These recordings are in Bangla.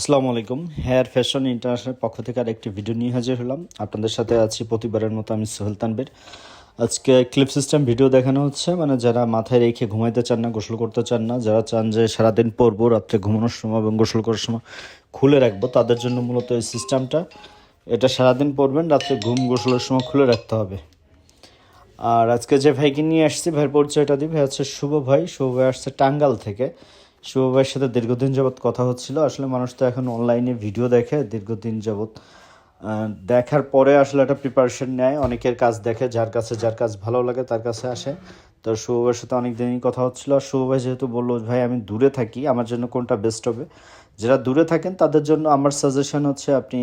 আসসালামু আলাইকুম। হেয়ার ফ্যাশন ইন্টারন্যাশনাল পক্ষ থেকে আরেকটি ভিডিও নিয়ে হাজির হলাম। আপনাদের সাথে আছি প্রতিবারের মতো আমি সোহেল তানবির আজকে ক্লিপ সিস্টেম ভিডিও দেখানো হচ্ছে। মানে যারা মাথায় রেখে ঘুমাইতে চান না, গোসল করতে চান না, যারা চান যে সারাদিন পরবো রাত্রে ঘুমানোর সময় এবং গোসল করার সময় খুলে রাখব, তাদের জন্য মূলত এই সিস্টেমটা। এটা সারাদিন পরবেন রাত্রে ঘুম গোসলের সময় খুলে রাখতে হবে। আর আজকে যে ভাইকে নিয়ে আসছি, ভাইয়ের পরিচয়টা দিই। ভাই হচ্ছে শুভ ভাই। শুভ ভাই আসছে টাঙ্গাল থেকে। শুভ ভাইয়ের সাথে দীর্ঘদিন যাবৎ কথা হচ্ছিল। আসলে মানুষ তো এখন অনলাইনে ভিডিও দেখে দীর্ঘদিন যাবৎ। দেখার পরে আসলে একটা প্রিপারেশন নেয়। অনেকের কাজ দেখে, যার কাছে যার কাজ ভালো লাগে তার কাছে আসে। তো শুভ ভাইয়ের সাথে অনেক দিনই কথা হচ্ছিল। আর শুভ ভাই যেহেতু বলল, ভাই, আমি দূরে থাকি, আমার জন্য কোনটা বেস্ট হবে? যারা দূরে থাকেন, তাদের জন্য আমার সাজেশন হচ্ছে আপনি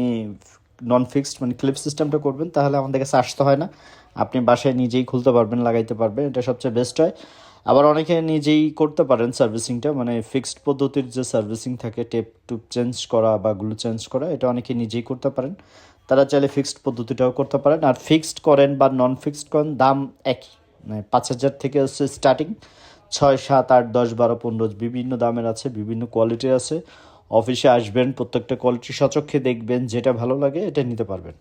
নন ফিক্সড মানে ক্লিপ সিস্টেমটা করবেন। তাহলে আমাদের কাছে আসতে হয় না। আপনি বাসায় নিজেই খুলতে পারবেন, লাগাইতে পারবেন। এটা সবচেয়ে বেস্ট হয়। আবার অনেকে নিজেই করতে পারেন সার্ভিসিংটা মানে ফিক্সড পদ্ধতির যে সার্ভিসিং থাকে টেপ টুপ চেঞ্জ করা বা গ্লু চেঞ্জ করা, এটা অনেকে নিজেই করতে পারেন। তারা চাইলে ফিক্সড পদ্ধতিটাও করতে পারেন। আর ফিক্সড করেন বা নন ফিক্সড করেন, দাম একই। মানে পাঁচ হাজার থেকে হচ্ছে স্টার্টিং ছয়, সাত, আট, দশ, বারো, পনেরো, বিভিন্ন দামের আছে, বিভিন্ন কোয়ালিটির আছে। অফিসে আসবেন, প্রত্যেকটা কোয়ালিটি সচক্ষে দেখবেন, যেটা ভালো লাগে এটা নিতে পারবেন।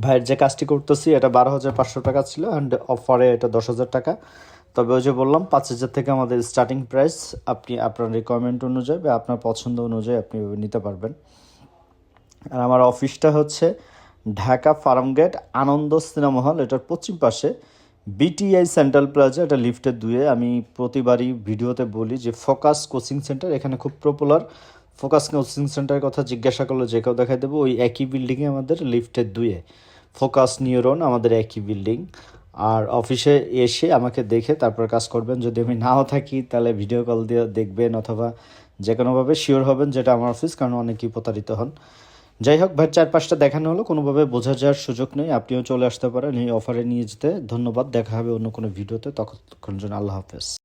ভাইয়ের যে কাজটি করতেছি, এটা বারো হাজার পাঁচশো টাকা ছিল অ্যান্ড অফারে এটা দশ হাজার টাকা। তবে ওই যে বললাম, পাঁচ হাজার থেকে আমাদের স্টার্টিং প্রাইস আপনি আপনার রিকোয়ারমেন্ট অনুযায়ী বা আপনার পছন্দ অনুযায়ী আপনি নিতে পারবেন। আর আমার অফিসটা হচ্ছে ঢাকা ফার্মগেট আনন্দ সিনেমা হল, এটার পশ্চিম পাশে। বিটিআই সেন্ট্রাল প্লাজা এটা লিফটের দুয়ে। আমি প্রতিবারই ভিডিওতে বলি যে ফোকাস কোচিং সেন্টার এখানে খুব পপুলার ফোকাস কোচিং সেন্টারের কথা জিজ্ঞাসা করলে যে কেউ দেখাই দেবো, ওই একই বিল্ডিংয়ে আমাদের লিফটের দুয়ে। ফোকাস নিউরন আমাদের একই বিল্ডিং আর অফিসে এসে আমাকে দেখে তারপর কাজ করবেন। যদি আমি নাও থাকি, তাহলে ভিডিও কল দিয়ে দেখবেন অথবা যে কোনোভাবে শিওর হবেন যেটা আমার অফিস কারণ অনেকেই প্রতারিত হন। যাই হোক, ভাই চার পাঁচটা দেখানো হলো। কোনোভাবে বোঝা যাওয়ার সুযোগ নেই। আপনিও চলে আসতে পারেন এই অফারে নিয়ে যেতে। ধন্যবাদ। দেখা হবে অন্য কোনো ভিডিওতে তখন জন্য আল্লাহ হাফেজ।